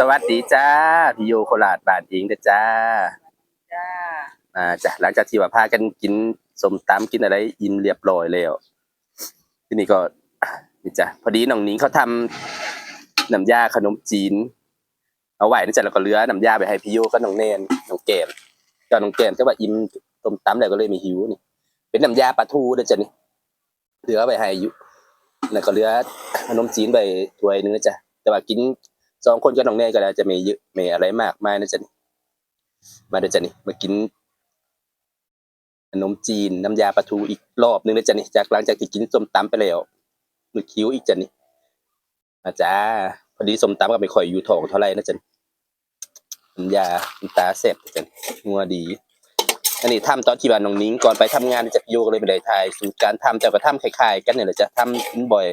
สวัสดีจ้าพี่โยโคราชบ้านเองเด้อจ้าจ้าอ่าจ้ะหลังจากที่ว่าพากันกินสมตำกินอะไรอิ่มเรียบร้อยแล้ว ทีนี้ก็นี่จ้ะพอดีน้องนิ้งเขาทำน้ำยาขนมจีน เอาไว้นะจ๊ะแล้วก็เหลือน้ำยาไปให้พี่โยกับน้องแนนน้องแกมเจ้าน้องแกมก็ว่าอิ่มต้มตำแล้วก็เลยมีหิวนี่ เป็นน้ำยาปลาทูเด้อจ้ะนี่เหลือไปให้อยู่แล้วก็เหลือขนมจีนไปถ้วยนึงนะจ๊ะแต่ว่ากิน สองคนกับน้องแนนก็แล้วจะไม่เยอะไม่อะไรมากมายนะจ๊ะนี่มาเด้อจ้ะนี่มากินขนมจีนน้ำยาปลาทูอีกรอบนึงนะจ๊ะนี่จากหลังจากที่กินส้มตำไปแล้วมือคิ้วอีกจ้ะนี่อาจ้าพอดีส้มตำก็ไม่ค่อยอยู่ท้องเท่าไหร่นะจ๊ะน้ำยาน้ำตาแซ่บจ้ะงัวดีอันนี้ทำตอนที่บ้านน้องนิ้งก่อนไปทำงานจากโยกเลยไม่ได้ถ่ายสูตรการทำแต่ก็ทำคล้ายๆกันเนี่ยแหละจะทำกินบ่อย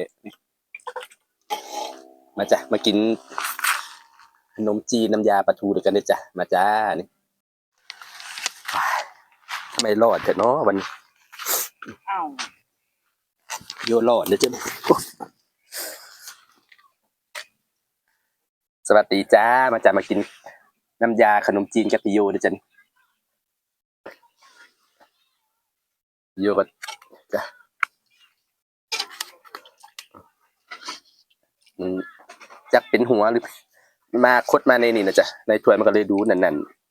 มาจ้ะมากิน ขนมจีนน้ำยาปลาทูด้วยกันเลยจ้ะมาจ้านี่ว้ายทำไมรอดเถอะเนาะวันนี้เอ้าโยรอดเลยจ้ะโอ้สวัสดีจ้ามาจ้ามากินน้ำยาขนมจีนกับพี่โยด้วยจ้ะนี่โยก็จ้ะอืมจักเป็นหัวหรือ มาคดมาในนี่นะจ๊ะในถ้วยมันก็เลยดูนั่นๆ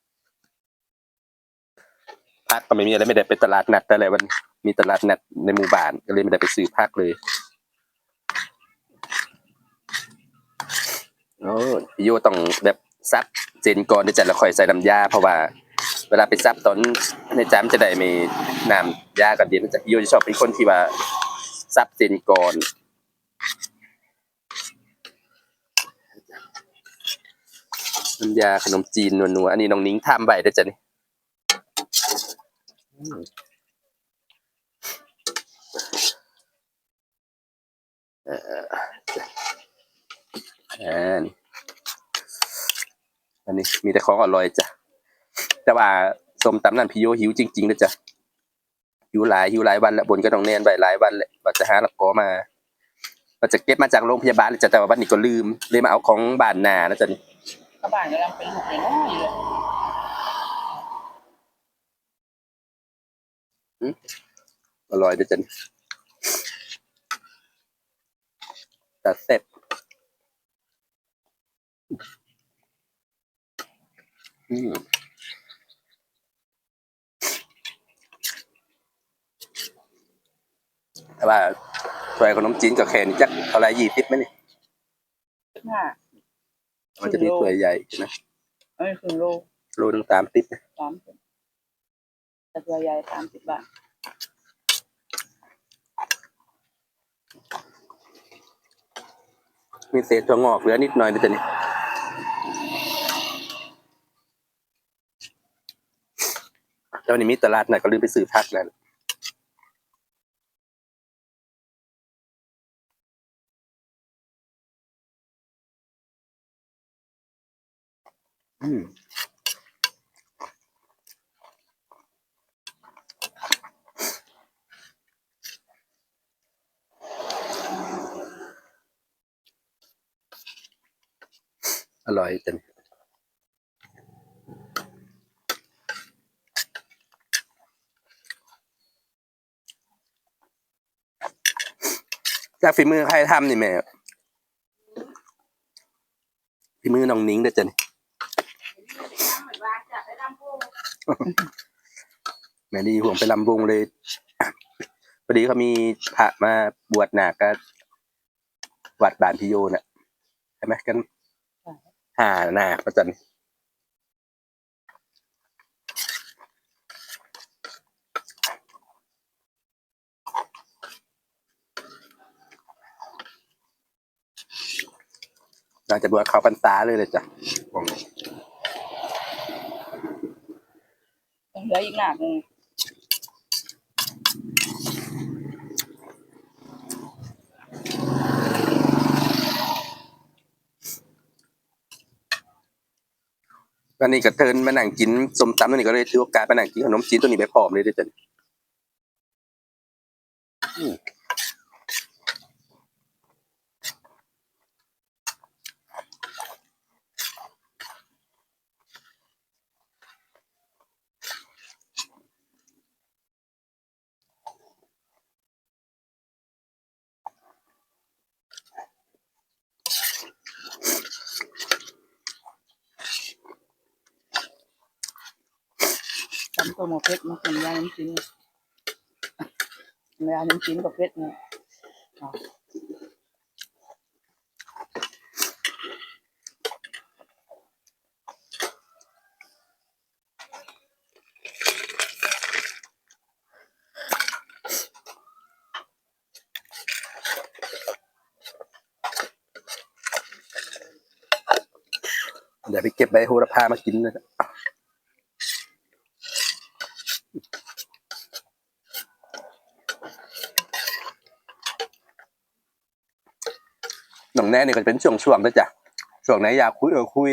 พักก็ไม่มีอะไรไม่ได้ไปตลาดนัดแต่อะไรวันมีตลาดนัดในหมู่บ้านก็เลยไม่ได้ไปซื้อพักเลยโอ้พี่โยต้องแบบซับเจนก่อนที่จะแล้วค่อยใส่น้ำยาเพราะว่าเวลาไปซับตอนในจามจะได้ไม่น้ำยากันเดียวนะจ๊ะโยจะชอบเป็นคนที่ว่าซับเจนก่อน น้ำยาขนมจีนนัวๆอันนี้น้องนิ้งทำใบได้จ้ะนี่เอออนี่อันนี้มีแต่ของอร่อยจ้ะ แต่ว่าสมตำนั่นพี่โยหิวจริงๆนะจ๊ะหิวหลายหิวหลายวันแล้วบนก็ต้องแน่นใบหลายวันแหละว่าจะหาละกอมาว่าจะเก็บมาจากโรงพยาบาลเลยจ้ะแต่ว่าวันนี้ก็ลืมเลยมาเอาของบ้านนานะจ๊ะนี่ กระบาดกำลังเป็นหกเลยน้อยเลยอร่อยด้วยจันแต่เสร็จอืมแต่ว่าถ้วยขนมจีนกับแค่นี้จักเท่าไหรยี่สิบไหมนี่ห้า มันจะมีถ้วยใหญ่นะเอ้ยคือโลโลนึงตามติบสามสิบแต่ตัวใหญ่สามสิบบาทมีเศษถั่วงอกเหลือนิดหน่อยนะจ๊ะนี่แล้ววันนี้มีตลาดไหนก็ลืมไปซื้อผักแล้ว อืมอร่อยจังจากฝีมือใครทำนี่แม่ฝีมือน้องนิ้งเด้อจ้ะนี่ แม่ดีห่วงไปลำวงเลยพอดีเขามีพระมาบวชหนักก็วัดบานพิโยน่ะใช่ไหมกันหาหนาประจันหลังจากบวชเขาพรรษาเลยเลยจ้ะ เห ลืออีกหนักหนึ่งวันนี้ก็เทินมานั่งกินสมตำตัวนี้ก็เลยถือโอกาสมานั่งกินขนมจีนตัวนี้ไปพร้อมเลยด้วยจ้ะอืม ตัว หมอเพชรมันเป็นยาน้ำจิ้มยาน้ำจิ้มกับเพชรเนี่ยเดี๋ยวไปเก็บใบโหระพามากินนะครับ หนองแน่นี่ก็เป็นช่วงช่วงๆนะจ๊ะช่วงไหนอยากคุยเออคุย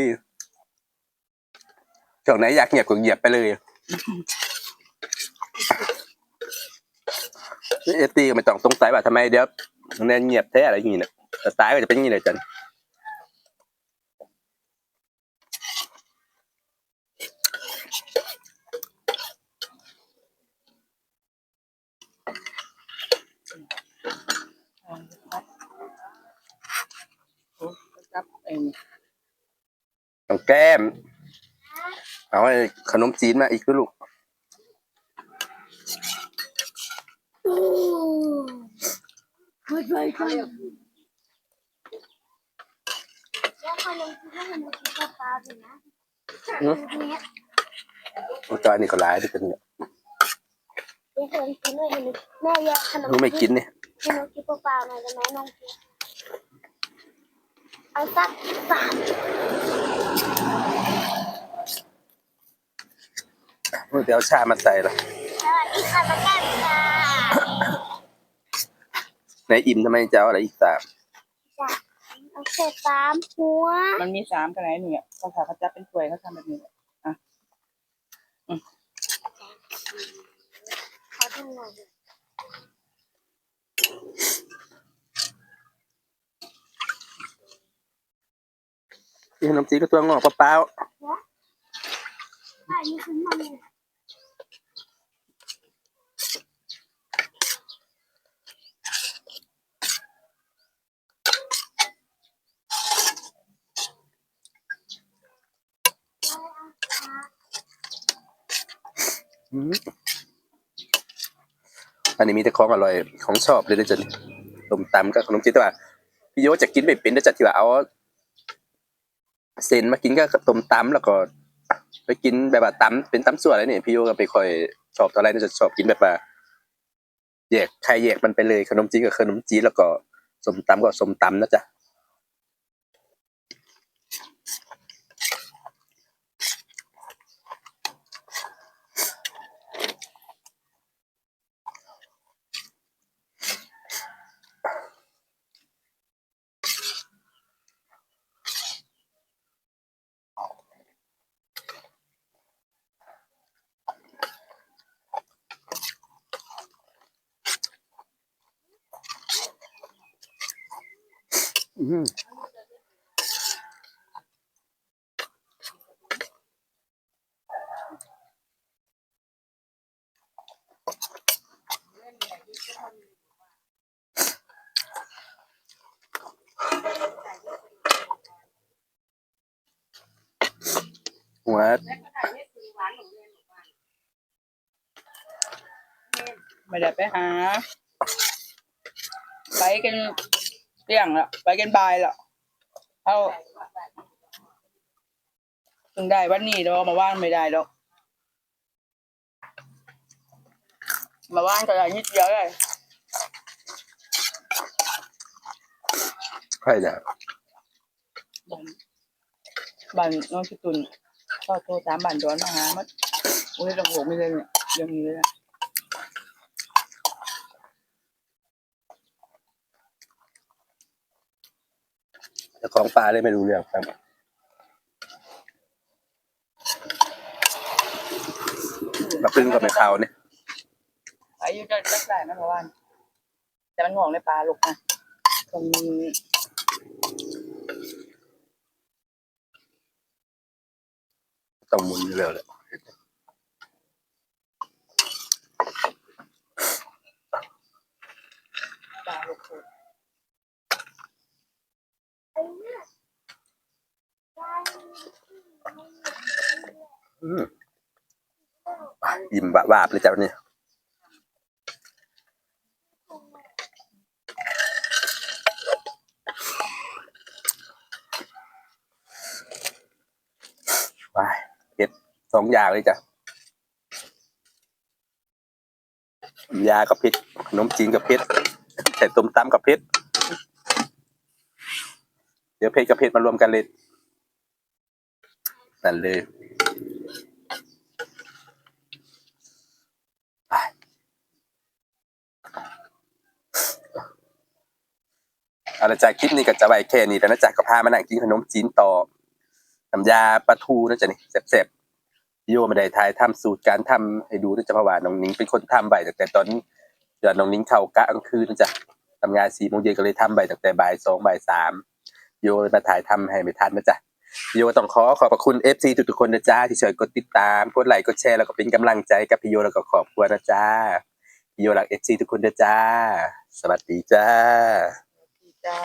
ช่วงไหนอยากเงียบก็เงียบไปเลยเอตีก็ไม่ต้องสงสัยว่าทำไมเดี๋ยวหนองแน่เงียบแท้อะไรอย่างงี้เนี่ยแต่ตายก็จะเป็นอย่างนี้เลยจัน เอาครับโอ้จับเอง น้องแก้ม เอาไอ้ขนมจีนมาอีกด้วยลูกหมดเลยค่ะแล้วขนมจีนก็ขนมจีนปลาๆอยู่นะอืมเนี้ยน้องจอยนี่ก็ร้ายด้วยกันเนี่ยเป็นขนมจีนด้วยขนมแม่แยกขนมหนูไม่กินเนี่ยขนมจีนเปล่าๆหน่อยได้ไหมน้อง เพียเอาสักสามเดี๋ยวเอาชามาใส่ละสวัสดีค่ะน้องแก้มค่ะในอิ่มทำไมจะเอาอะไรอีกสามจ้ะเอาเศษสามหัวมันมีสามกันไหนเนี่ยภาษาเขาจับเป็นถ้วยเขาทำแบบนี้ขอดูหน่อย ดิที่ขนมจีนก็ตัวงอกเปล่าใช่นี่คือมันเนี่ยๆอืมอันนี้มีแต่ของอร่อยของชอบเลยนะจ๊ะนี่ต้มตำกับขนมจีนแต่ว่าพี่โยจะกินไม่เป็นนะจ๊ะที่ว่าเอา เซนมากินก็ต้มตำแล้วก็ไปกินแบบว่าตำเป็นตำส่วนอะไรเนี่ยพี่โยก็ไปค่อยชอบเท่าไหรนะจะชอบกินแบบว่าแยกใครแยกมันไปเลยขนมจีนกับขนมจีนแล้วก็สมตำก็สมตำนะจ๊ะ หัวไม่ได้ไปหา ไปกัน เที่ยงแล้วไปกันบ่ายแล้วเอาถึงได้วันนี้เรามาว่านไม่ได้หรอกมาว่านก็ได้นิดเดียวเลยใครเนี่ยบ้านน้องชิตุนก็โทรตามบ้านย้อนมาหามัดโอ้ยเราโหไม่เลยเนี่ยเรื่องนี้เลยนะ เจ้า ของปลาเลยไม่รู้เรื่องครับมาพึ่งกับไม่เขาเนี่ยอายุจะจะได้ไหมเพราะว่าแต่มันงอกในปลาลูกนะตรงต้องหมุนอยู่แล้วแหละ ปลาลูกโคตร อืมอิ่มบะวาบเลยเจ้าเนี่ยว้าเผ็ดสองอย่างเลยจ้ะยากับเผ็ดขนมจีนกับเผ็ดแต่ต้มตำกับเผ็ดเดี๋ยวเผ็ดกับเผ็ดมารวมกันเลยนั่นเลย เอาละจากคลิปนี้ก็จะไว้แค่นี้แล้วนะจ๊ะก็พามานั่งกินขนมจีนต่อน้ำยาปลาทูนะจ๊ะนี่แซ่บๆโยไม่ได้ทายทำสูตรการทำให้ดูนะจ๊ะเพราะว่าน้องนิ้งเป็นคนทำใบตั้งแต่ตอนเดือนน้องนิ้งเข้ากะกลางคืนนะจ๊ะทำงานสี่โมงเย็นก็เลยทำใบตั้งแต่บ่ายสองบ่ายสามโยเลยมาถ่ายทำให้ไม่ทันนะจ๊ะโยต้องขอขอบพระคุณเอฟซีทุกๆคนนะจ๊ะที่ช่วยกดติดตามกดไลค์กดแชร์แล้วก็เป็นกำลังใจกับพี่โยแล้วก็ขอบคุณนะจ๊ะพี่โยรักเอฟซีทุกคนนะจ๊ะสวัสดีจ้า จ้า